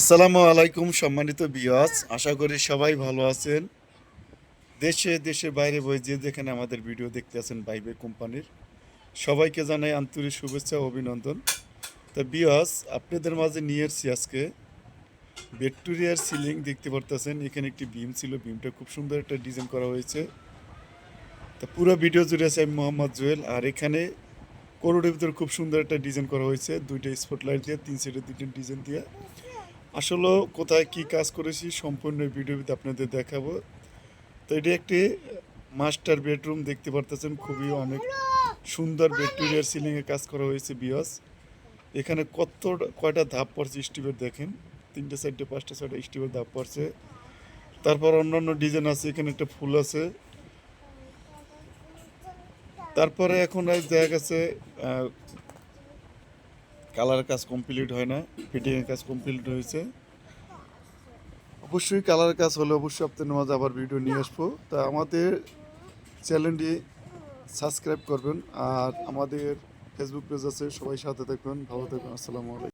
আসসালামু আলাইকুম, সম্মানিত বিয়াস আশা করি সবাই ভালো আছেন। দেশে, দেশের বাইরে বই যে যেখানে আমাদের ভিডিও দেখতে আছেন বাইবে কোম্পানির, সবাইকে জানাই আন্তরিক শুভেচ্ছা অভিনন্দন। তা বিয়াস আপনাদের মাঝে নিয়ে এসছি আজকে ভিক্টোরিয়ার সিলিং দেখতে পারতেছেন। এখানে একটি বিম ছিল, বিমটা খুব সুন্দর একটা ডিজাইন করা হয়েছে। তা পুরো ভিডিও জুড়ে আছে আমি মোহাম্মদ জুয়েল, আর এখানে কোরোডের ভিতরে খুব সুন্দর একটা ডিজাইন করা হয়েছে। দুইটা স্পটলাইট দিয়ে, তিন সাইডে দুইটা ডিজাইন দিয়ে। আসলে কোথায় কি কাজ করেছি সম্পূর্ণ ভিডিওতে আপনাদের দেখাবো। তো এটি একটি মাস্টার বেডরুম, দেখতে পারতেছেন খুবই অনেক সুন্দর ভিক্টোরিয়ার সিলিংয়ে কাজ করা হয়েছে বিয়স। এখানে কত কয়টা ধাপ পড়ছে স্টিভের দেখেন, তিনটে, চারটে, পাঁচটা, ছয়টা স্টিভের ধাপ পড়ছে। তারপর অন্যান্য ডিজাইন আছে, এখানে একটা ফুল আছে। তারপরে এখন দেখা গেছে কালার কাজ কমপ্লিট হয় না ফিটিংয়ের কাজ কমপ্লিট হয়েছে। অবশ্যই কালার কাজ হলে অবশ্যই আপনাদের মাঝে আবার ভিডিও নিয়ে আসব। তা আমাদের চ্যানেলটি সাবস্ক্রাইব করবেন আর আমাদের ফেসবুক পেজ আছে, সবাই সাথে থাকবেন, ভালো থাকবেন, আসসালামু আলাইকুম।